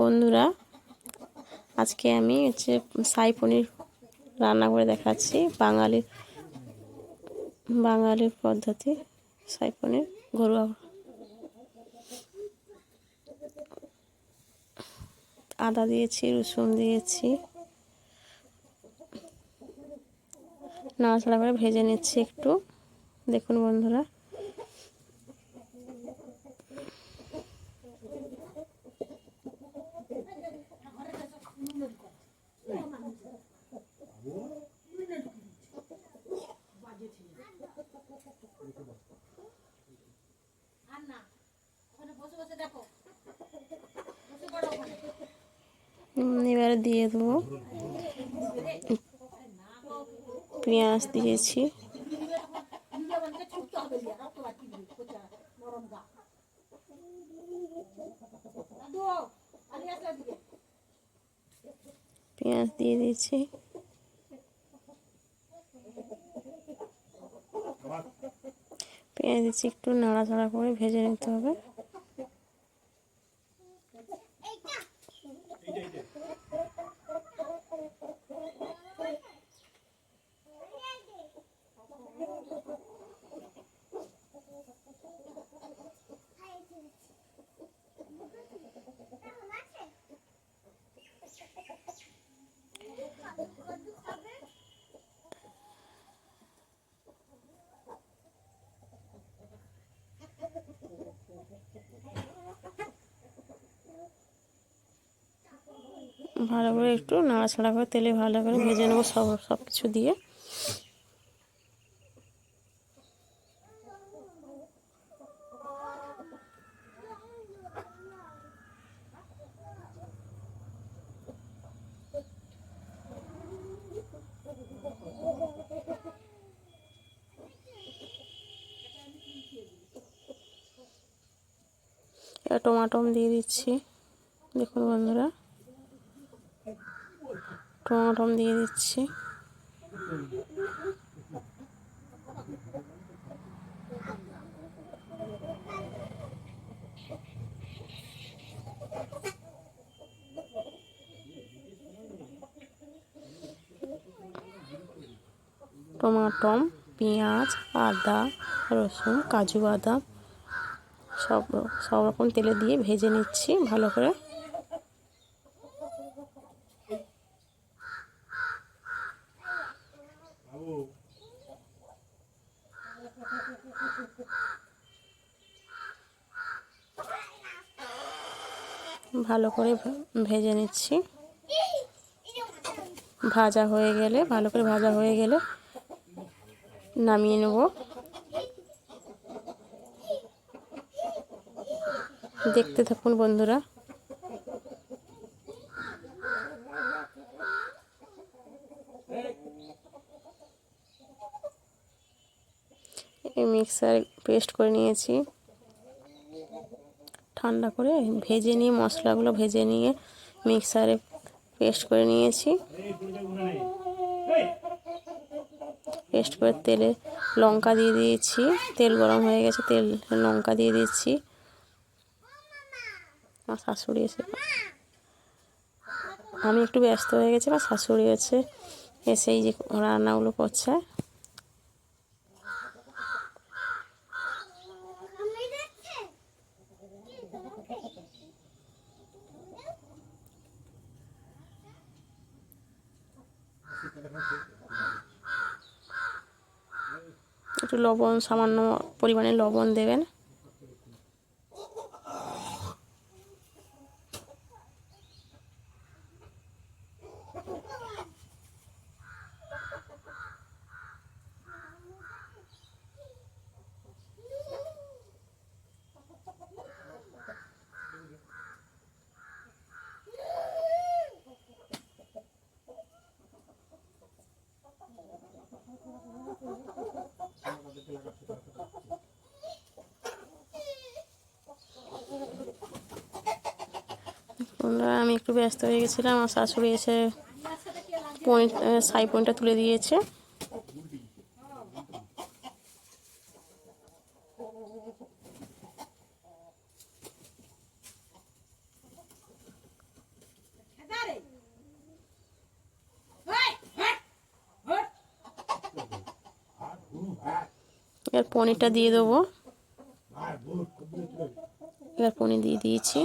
বন্ধুরা, আজকে আমি হচ্ছে সাই পনির রান্না করে দেখাচ্ছি বাঙালির বাঙালির পদ্ধতি সাই পনির ঘরোয়া। আদা দিয়েছি, রসুন দিয়েছি, নাড়াচাড়া করে ভেজে নিচ্ছি একটু। দেখুন বন্ধুরা এবারে দিয়ে দেবো। পেঁয়াজ দিয়েছি। পেঁয়াজ দিয়ে দিয়েছি। পেঁয়াজ দিচ্ছি একটু নাড়াচাড়া করে ভেজে নিতে হবে। ভালো করে একটু নাড়াচাড়া করে তেলে ভালো করে ভেজে নেব সব সব কিছু দিয়ে। টমাটম দিয়ে দিচ্ছি। দেখুন বন্ধুরা। টমাটম দিয়ে দিচ্ছি। টমাটম, পেঁয়াজ, আদা, রসুন, কাজু বাদাম, সব সব রকম তেলে দিয়ে ভেজে নিচ্ছি ভালো করে। ভালো করে ভেজে নিচ্ছি। ভাজা হয়ে গেলে, ভালো করে ভাজা হয়ে গেলে নামিয়ে নেব। দেখতে থাকুন বন্ধুরা। মিক্সার পেস্ট করে নিয়েছি। ঠান্ডা করে ভেজে নিয়ে, মশলাগুলো ভেজে নিয়ে মিক্সারে পেস্ট করে নিয়েছি। পেস্ট করে তেলে লঙ্কা দিয়ে দিয়েছি। তেল গরম হয়ে গেছে, তেল, লঙ্কা দিয়ে দিচ্ছি। আমার শাশুড়ি এসে আমি একটু ব্যস্ত হয়ে গেছি আমার শাশুড়ি এসে এসে এই যে রান্নাগুলো করছে। একটু লবণ সামান্য পরিমাণে লবণ দেবেন। বন্ধুরা, আমি একটু ব্যস্ত হয়ে গেছিলাম। আমার শাশুড়ি এসে পয়েন্ট সাই পয়েন্টটা তুলে দিয়েছে। এবার পনিরটা দিয়ে দেবো। এবার পনির দিয়ে দিয়েছি।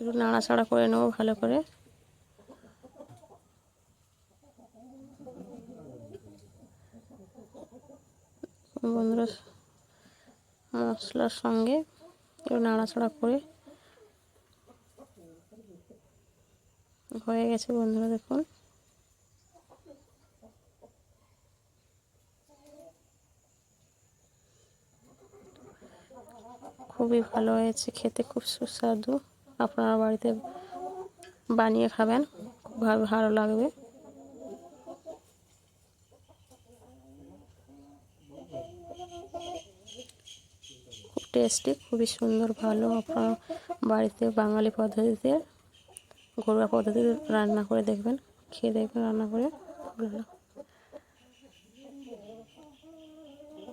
একটু নাড়াচাড়া করে নেব ভালো করে। বন্ধুরা, মশলার সঙ্গে একটু নাড়াচাড়া করে। হয়ে গেছে বন্ধুরা, দেখুন। খুবই ভালো হয়েছে, খেতে খুব সুস্বাদু। আপনারা বাড়িতে বানিয়ে খাবেন, খুব ভালো লাগবে। খুব টেস্টি খুবই সুন্দর, ভালো। আপনারা বাড়িতে বাঙালি পদ্ধতিতে, ঘরোয়া পদ্ধতিতে রান্না করে দেখবেন, খেয়ে দেখবেন, রান্না করে